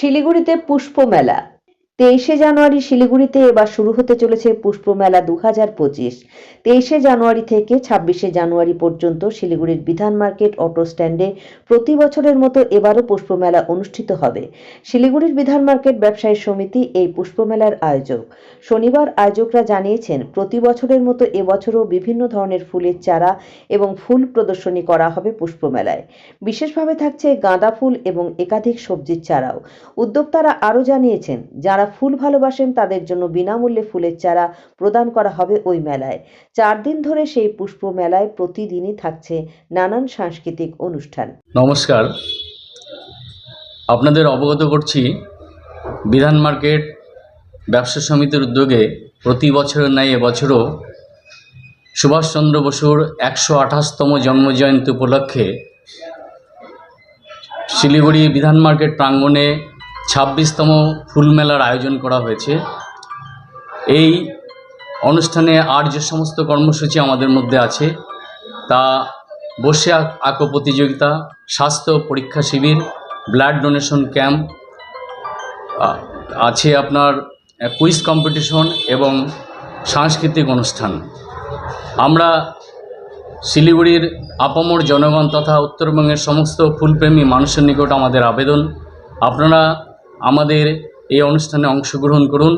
শিলিগুড়িতে পুষ্প মেলা তেইশে জানুয়ারি শিলিগুড়িতে এবার শুরু হতে চলেছে পুষ্প মেলা দু হাজার পঁচিশ। তেইশে জানুয়ারি থেকে ছাব্বিশে জানুয়ারি পর্যন্ত শিলিগুড়ির বিধান মার্কেট অটো স্ট্যান্ডে প্রতি বছরের মতো এবারও পুষ্প মেলা অনুষ্ঠিত হবে। শিলিগুড়ির বিধান মার্কেট ব্যবসায়ী সমিতি এই পুষ্প মেলার আয়োজক। শনিবার আয়োজকরা জানিয়েছেন, প্রতি বছরের মতো এবছরও বিভিন্ন ধরনের ফুলের চারা এবং ফুল প্রদর্শনী করা হবে পুষ্প মেলায়। বিশেষভাবে থাকছে গাঁদা ফুল এবং একাধিক সবজির চারাও। উদ্যোক্তারা আরও জানিয়েছেন, যারা ফুল ভালোবাসেন, তাদের জন্য বিনামূল্যে ফুলের চারা প্রদান করা হবে ওই মেলায়। চার দিন ধরে সেই পুষ্প মেলায় প্রতিদিনই থাকছে নানান সাংস্কৃতিক অনুষ্ঠান। নমস্কার। আপনাদের অবগত করছি, বিধান মার্কেট ব্যবসা সমিতির উদ্যোগে প্রতি বছরের ন্যায় এবছরও সুভাষচন্দ্র বসুর একশো আঠাশতম জন্মজয়ন্তী উপলক্ষে শিলিগুড়ি বিধান মার্কেট প্রাঙ্গণে ছাব্বিশতম ফুল মেলার আয়োজন করা হয়েছে। এই অনুষ্ঠানে আর যে সমস্ত কর্মসূচি আমাদের মধ্যে আছে, তা বসে আঁক- আঁকো প্রতিযোগিতা, স্বাস্থ্য পরীক্ষা শিবির, ব্লাড ডোনেশন ক্যাম্প আছে আপনার কুইজ কম্পিটিশন এবং সাংস্কৃতিক অনুষ্ঠান। আমরা শিলিগুড়ির আপামর জনগণ তথা উত্তরবঙ্গের সমস্ত ফুলপ্রেমী মানুষের নিকট আমাদের আবেদন। আপনারা আমাদের এই অনুষ্ঠানে অংশগ্রহণ করুন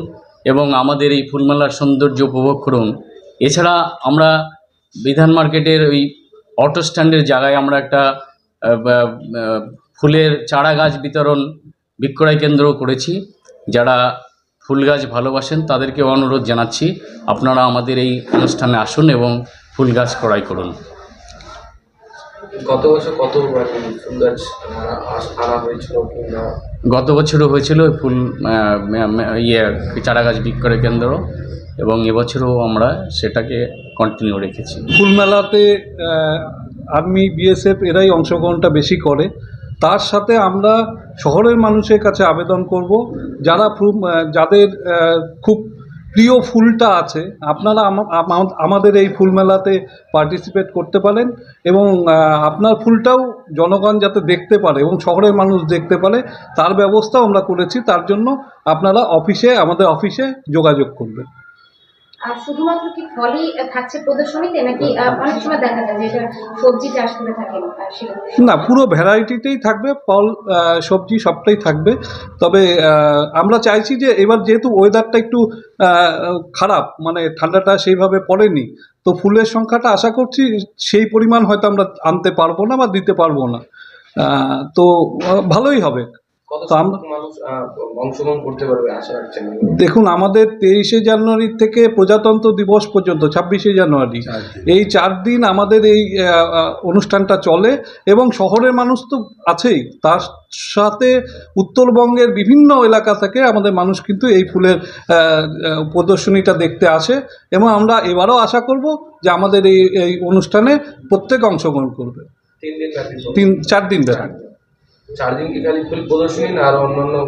এবং আমাদের এই ফুলমেলার সৌন্দর্য উপভোগ করুন। এছাড়া আমরা বিধান মার্কেটের ওই অটো স্ট্যান্ডের জায়গায় আমরা একটা ফুলের চারা গাছ বিতরণ, বিক্রয় কেন্দ্র করেছি। যারা ফুল গাছ ভালোবাসেন তাদেরকে অনুরোধ জানাচ্ছি, আপনারা আমাদের এই অনুষ্ঠানে আসুন এবং ফুল গাছ ক্রয় করুন। গত বছর কত ফুল গাছ আনা হয়েছিল কিংবা গত বছরও হয়েছিল ফুল ইয়ে চারা গাছ বিক্রয় কেন্দ্র এবং এবছরও আমরা সেটাকে কন্টিনিউ রেখেছি। ফুল মেলাতে আর্মি, বিএসএফ এরাই অংশগ্রহণটা বেশি করে। তার সাথে আমরা শহরের মানুষের কাছে আবেদন করব, যারা যাদের খুব প্রিয় ফুলটা আছে, আপনারা আমা- আমা- আমাদের এই ফুল মেলাতে পার্টিসিপেট করতে পারেন এবং আপনার ফুলটাও জনগণ যাতে দেখতে পারে এবং শহরের মানুষ দেখতে পারে, তার ব্যবস্থাও আমরা করেছি, তার জন্য আপনারা অফিসে আমাদের অফিসে যোগাযোগ করবেন। শুধুমাত্র কি ফলই থাকছে প্রদর্শনীতে নাকি অনেক সময় দেখা যায় যে এটা সবজি চাষ করে থাকেন না, পুরো ভ্যারাইটিতেই থাকবে, ফল সবজি সবটাই থাকবে। তবে আমরা চাইছি যে এবার যেহেতু ওয়েদারটা একটু খারাপ মানে ঠান্ডাটা সেইভাবে পড়েনি, তো ফুলের সংখ্যাটা আশা করছি সেই পরিমাণ হয়তো আমরা আনতে পারব না বা দিতে পারব না। তো ভালোই হবে। তো আমরা- মানুষ অংশগ্রহণ করতে পারবে আশা রাখছেন? দেখুন আমাদের তেইশে জানুয়ারি থেকে প্রজাতন্ত্র দিবস পর্যন্ত ছাব্বিশে জানুয়ারি। এই চার দিন আমাদের এই অনুষ্ঠানটা চলে এবং শহরের মানুষ তো আছেই। তার সাথে উত্তরবঙ্গের বিভিন্ন এলাকা থেকে আমাদের মানুষ কিন্তু এই ফুলের প্রদর্শনীটা দেখতে আসে এবং আমরা এবারও আশা করব যে আমাদের এই এই অনুষ্ঠানে প্রত্যেক অংশগ্রহণ করবে। তিন দিন চার দিন ব্যাপী।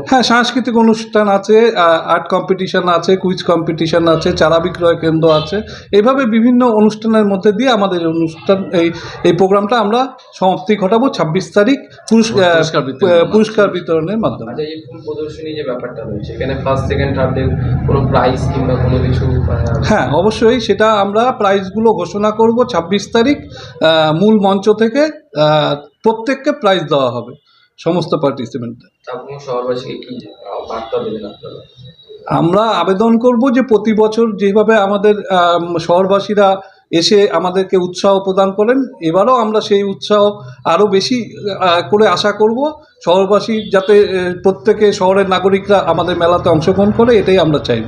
হ্যাঁ সাংস্কৃতিক অনুষ্ঠান আছে আর্ট কম্পিটিশন আছে কুইজ কম্পিটিশন আছে চারা বিক্রয় কেন্দ্র আছে। এইভাবে বিভিন্ন অনুষ্ঠানের মধ্যে দিয়ে আমাদের অনুষ্ঠান এই এই প্রোগ্রামটা আমরা সমাপ্তি ঘটাবো ছাব্বিশ তারিখ পুরস্কার পুরস্কার বিতরণের মাধ্যমে। আচ্ছা এই ফুল প্রদর্শনী যে ব্যাপারটা রয়েছে এখানে ফার্স্ট সেকেন্ড থার্ডের কোনো প্রাইজ কিংবা কোনো কিছু হ্যাঁ অবশ্যই সেটা আমরা প্রাইজগুলো ঘোষণা করব ছাব্বিশ তারিখ মূল মঞ্চ থেকে প্রত্যেককে প্রাইজ দেওয়া হবে। সমস্ত পার্টিসিপেন্টদের আপনার শহরবাসীকে কি আহ, বার্তা দেবেন আপনারা? আমরা আবেদন করব যে প্রতি বছর যেভাবে আমাদের শহরবাসীরা এসে আমাদেরকে উৎসাহ প্রদান করেন এবারও আমরা সেই উৎসাহ আরও বেশি করে আশা করব শহরবাসী যাতে প্রত্যেকে শহরের নাগরিকরা আমাদের মেলাতে অংশগ্রহণ করে এটাই আমরা চাইব।